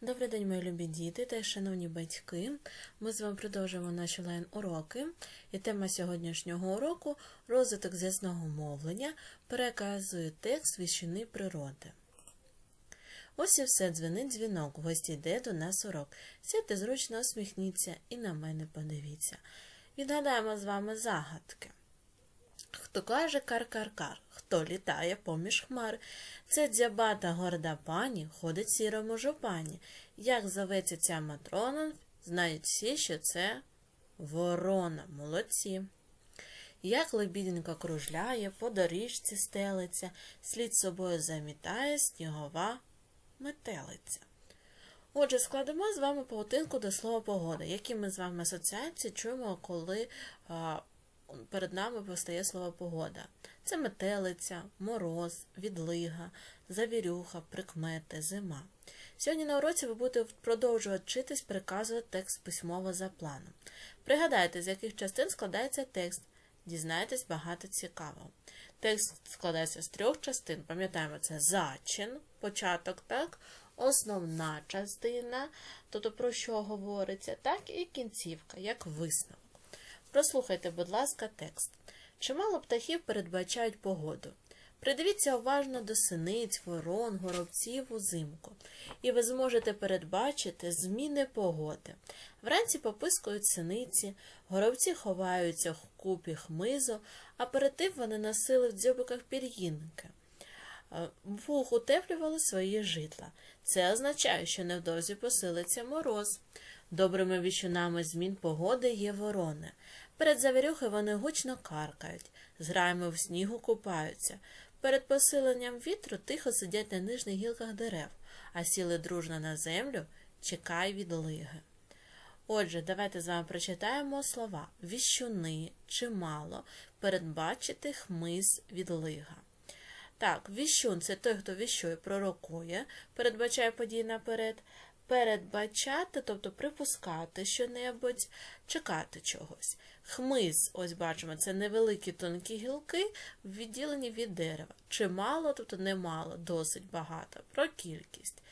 Добрий день, мої любі діти та шановні батьки. Ми з вами продовжуємо наші лайн-уроки. І тема сьогоднішнього уроку розвиток зв'язного мовлення переказує текст віщини природи. Ось і все дзвенить дзвінок. В гості йде до нас урок. Сядьте зручно, усміхніться і на мене подивіться. Відгадаємо з вами загадки. Хто каже кар-кар-кар, хто літає поміж хмар. Це дзябата горда пані ходить сірому жупані. Як зоветься ця матрона, знають всі, що це ворона. Молодці. Як лебіденька кружляє, по доріжці стелиться, слід собою замітає снігова метелиця. Отже, складемо з вами паутинку до слова погода, які ми з вами асоціації чуємо, коли а, перед нами постає слово погода. Це метелиця, мороз, відлига, завірюха, прикмети, зима. Сьогодні на уроці ви будете продовжувати вчитись переказувати текст письмово за планом. Пригадайте, з яких частин складається текст. Дізнайтесь багато цікавого. Текст складається з трьох частин. Пам'ятаємо, це зачин, початок, так, основна частина, тобто про що говориться, так і кінцівка, як висновок. Прослухайте, будь ласка, текст. Чимало птахів передбачають погоду. Придивіться уважно до синиць, ворон, горобців узимку, і ви зможете передбачити зміни погоди. Вранці попискують синиці, горобці ховаються в купі хмизу, а перед вони носили в дзьобиках пір'їнки. Вух утеплювали свої житла. Це означає, що невдовзі посилиться мороз. Добрими віщунами змін погоди є ворони. Перед завірюхи вони гучно каркають, з граями в снігу купаються. Перед посиленням вітру тихо сидять на нижніх гілках дерев, а сіли дружно на землю, чекай відлиги. Отже, давайте з вами прочитаємо слова віщуни, чимало, передбачити хмиз відлига. Так, віщун це той, хто віщує, пророкує, передбачає події наперед, передбачати, тобто припускати щонебудь, чекати чогось. Хмиз, ось бачимо, це невеликі тонкі гілки, відділені від дерева. Чимало, тобто немало, досить багато, про кількість.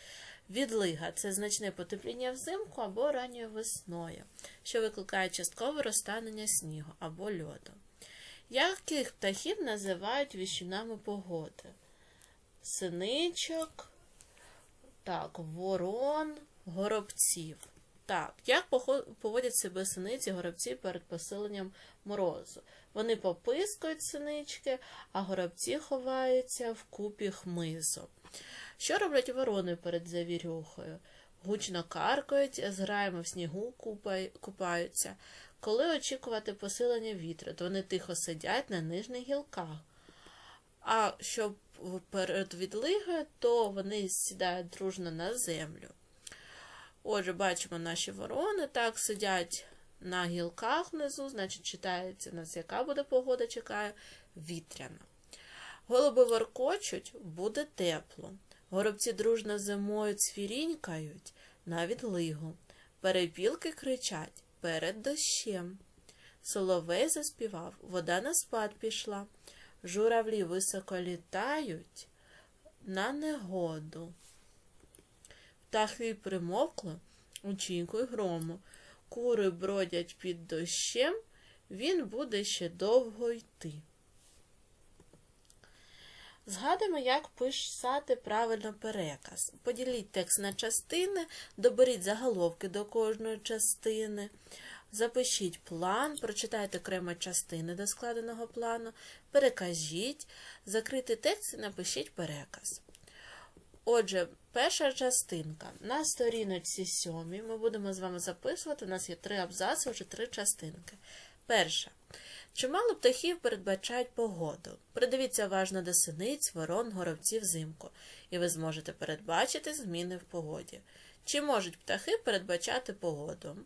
Відлига це значне потепління взимку або ранньою весною, що викликає часткове розтанення снігу або льоду. Яких птахів називають віщунами погоди? Синичок, так, ворон, горобців. Так, як поводять себе синиці горобці перед посиленням морозу? Вони попискують синички, а горобці ховаються в купі хмизу. Що роблять ворони перед завірюхою? Гучно каркають, з граями в снігу купаються. Коли очікувати посилення вітру, то вони тихо сидять на нижніх гілках. А щоб перед відлигою, то вони сідають дружно на землю. Отже, бачимо наші ворони, так, сидять на гілках внизу, значить, читається нас, яка буде погода, чекає вітряна. Голуби воркочуть, буде тепло. Горобці дружно зимою цвірінькають на відлигу. Перепілки кричать перед дощем. Соловей заспівав, вода на спад пішла. Журавлі високо літають на негоду. Птахи примовкли, очікуй грому. Кури бродять під дощем, він буде ще довго йти. Згадуємо, як писати правильно переказ. Поділіть текст на частини, доберіть заголовки до кожної частини, запишіть план, прочитайте окремо частини до складеного плану, перекажіть, закрити текст і напишіть переказ. Отже, перша частинка. На сторіночці сьомій ми будемо з вами записувати. У нас є три абзаци, вже три частинки. Перша. Чимало птахів передбачають погоду. Придивіться уважно до синиць, ворон, горобців взимку, і ви зможете передбачити зміни в погоді. Чи можуть птахи передбачати погоду?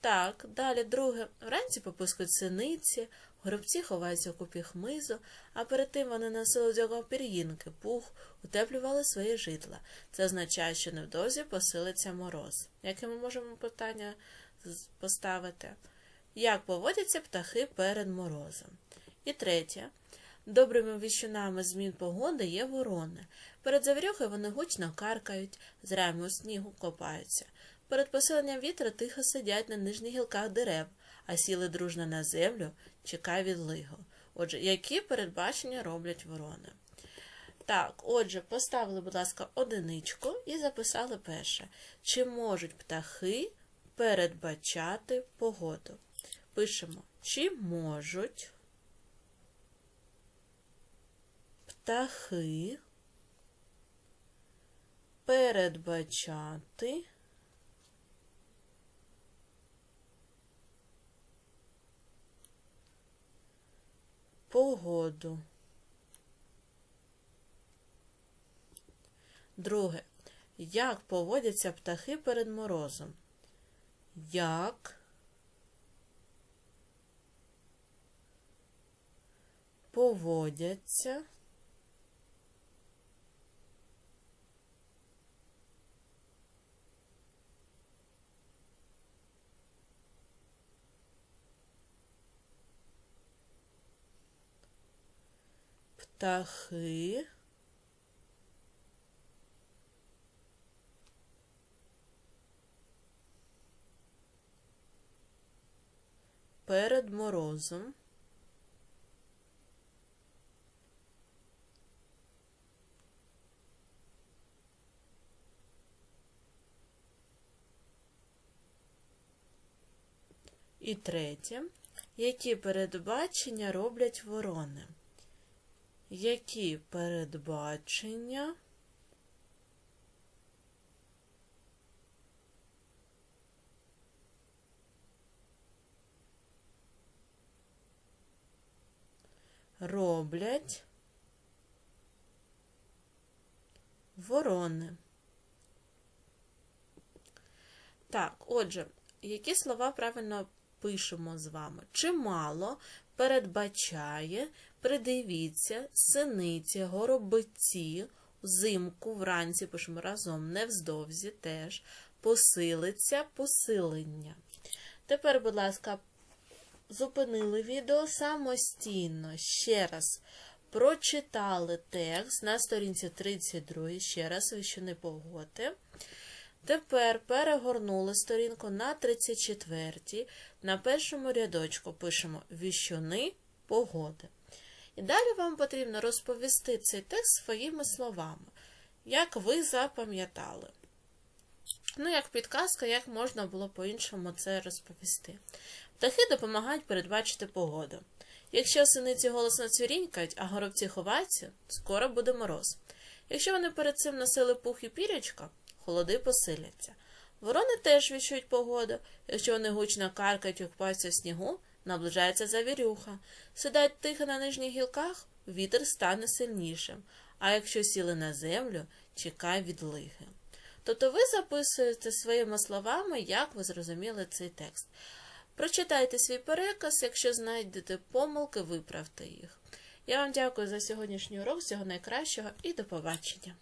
Так, далі друге. Вранці попискують синиці, горобці ховаються в купі хмизу, а перед тим вони носили дзього пір'їнки, пух, утеплювали свої житла. Це означає, що невдовзі посилиться мороз. Яке ми можемо питання поставити? Як поводяться птахи перед морозом? І третє. Добрими віщунами змін погоди є ворони. Перед завірюхою вони гучно каркають, з раями у снігу копаються. Перед поселенням вітра тихо сидять на нижніх гілках дерев, а сіли дружно на землю, чекай відлигу. Отже, які передбачення роблять ворони? Так, отже, поставили, будь ласка, одиничку і записали перше. Чи можуть птахи передбачати погоду? Пишемо, чи можуть птахи передбачати погоду. Друге. Як поводяться птахи перед морозом? Як поводяться птахи перед морозом І третє. Які передбачення роблять ворони? Які передбачення роблять ворони? Так, отже, які слова правильно пишемо з вами? Чимало передбачає, придивіться, синиці, горобиці, взимку, вранці пишемо разом, невздовзі теж, посилиться, посилення. Тепер, будь ласка, зупинили відео самостійно. Ще раз прочитали текст на сторінці 32, ще раз, ви ще не погодите. Тепер перегорнули сторінку на 34 на першому рядочку пишемо віщуни погоди. І далі вам потрібно розповісти цей текст своїми словами, як ви запам'ятали. Ну, як підказка, як можна було по-іншому це розповісти. Птахи допомагають передбачити погоду. Якщо синиці голосно цвірінькають, а горобці ховаються, скоро буде мороз. Якщо вони перед цим носили пух і пірячка, холоди посиляться. Ворони теж віщують погоду. Якщо вони гучно каркають і купаються в снігу, наближається завірюха. Сидають тихо на нижніх гілках, вітер стане сильнішим. А якщо сіли на землю, чекай відлиги. Тобто ви записуєте своїми словами, як ви зрозуміли цей текст. Прочитайте свій переказ, якщо знайдете помилки, виправте їх. Я вам дякую за сьогоднішній урок, всього найкращого і до побачення!